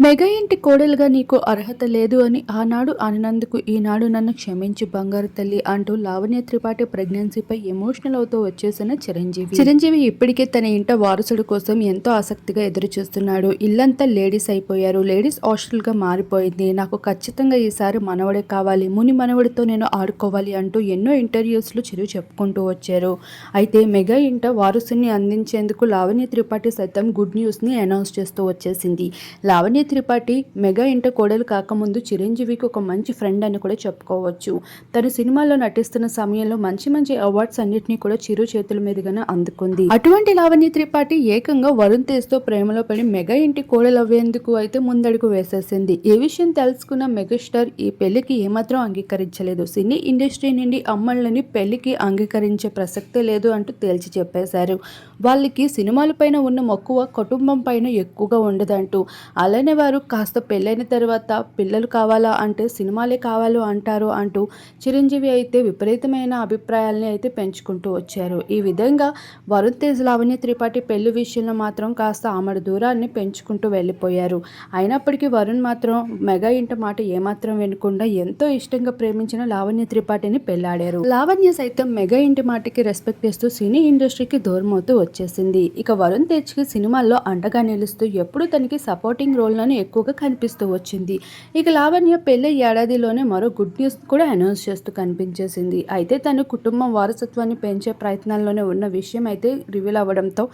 Mega ఇంటి కోడలుగా నీకు అర్హత లేదు అని ఆనాడు అన్నందుకు ఈనాడు నన్ను క్షమించి బంగారు తల్లి అంటూ లావణ్య త్రిపాఠి ప్రెగ్నెన్సీపై ఎమోషనల్ అవుతూ వచ్చేసిన చిరంజీవి. చిరంజీవి ఇప్పటికే తన ఇంట వారసుడు కోసం ఎంతో ఆసక్తిగా ఎదురు చూస్తున్నాడు ఇల్లంతా లేడీస్ అయిపోయారు. లేడీస్ హాస్టల్గా మారిపోయింది. నాకు ఖచ్చితంగా ఈసారి మనవడే కావాలి. ముని మనవడితో నేను ఆడుకోవాలి అంటూ ఎన్నో ఇంటర్వ్యూస్లు చిరు చెప్పుకుంటూ వచ్చారు. అయితే మెగా ఇంట వారసుని అందించేందుకు లావణ్య త్రిపాఠి సైతం గుడ్ న్యూస్ని అనౌన్స్ చేస్తూ వచ్చేసింది. లావణ్య త్రిపాఠి మెగా ఇంట కోడలు కాకముందు చిరంజీవికి ఒక మంచి ఫ్రెండ్ అని కూడా చెప్పుకోవచ్చు. తను సినిమాలో నటిస్తున్న సమయంలో మంచి మంచి అవార్డ్స్ అన్నింటినీ కూడా చిరు చేతుల మీదుగానే అందుకుంది. అటువంటి లావణ్య త్రిపాఠి ఏకంగా వరుణ్ తేజ్తో ప్రేమలో పడి మెగా ఇంటి కోడలు అవ్వేందుకు అయితే ముందడుగు వేసేసింది. ఏ విషయం తెలుసుకున్న మెగాస్టార్ ఈ పెళ్ళికి ఏమాత్రం అంగీకరించలేదు. సినీ ఇండస్ట్రీ నుండి అమ్మళ్ళని పెళ్ళికి అంగీకరించే ప్రసక్తే లేదు అంటూ తేల్చి చెప్పేశారు. వాళ్ళకి సినిమాల పైన ఉన్న మక్కువ కుటుంబం పైన ఎక్కువగా ఉండదంటూ అలానే వారు కాస్త పెళ్ళైన తర్వాత పిల్లలు కావాలా అంటే సినిమాలే కావాలో అంటారు అంటూ చిరంజీవి అయితే విపరీతమైన అభిప్రాయాల్ని అయితే పెంచుకుంటూ వచ్చారు. ఈ విధంగా వరుణ్ తేజ్ లావణ్య త్రిపాఠి పెళ్ళి విషయంలో మాత్రం కాస్త ఆమెడు దూరాన్ని పెంచుకుంటూ వెళ్ళిపోయారు. అయినప్పటికీ వరుణ్ మాత్రం మెగా ఇంటి మాట ఏమాత్రం వినకుండా ఎంతో ఇష్టంగా ప్రేమించిన లావణ్య త్రిపాఠిని పెళ్ళాడారు. లావణ్య సైతం మెగా ఇంటి మాటకి రెస్పెక్ట్ ఇస్తూ సినీ ఇండస్ట్రీకి దూరమవుతూ వచ్చేసింది. ఇక వరుణ్ తేజ్కి సినిమాల్లో అండగా నిలుస్తూ ఎప్పుడు తనకి సపోర్టింగ్ రోల్లోనే ఎక్కువగా కనిపిస్తూ వచ్చింది. ఇక లావణ్య పెళ్ళి ఏడాదిలోనే మరో గుడ్ న్యూస్ కూడా అనౌన్స్ చేస్తూ కనిపించేసింది. అయితే తన కుటుంబం వారసత్వాన్ని పెంచే ప్రయత్నాల్లోనే ఉన్న విషయం అయితే రివీల్ అవ్వడంతో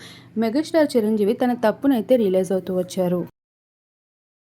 మెగాస్టార్ చిరంజీవి తన తప్పునైతే రిలీజ్ అవుతూ వచ్చారు.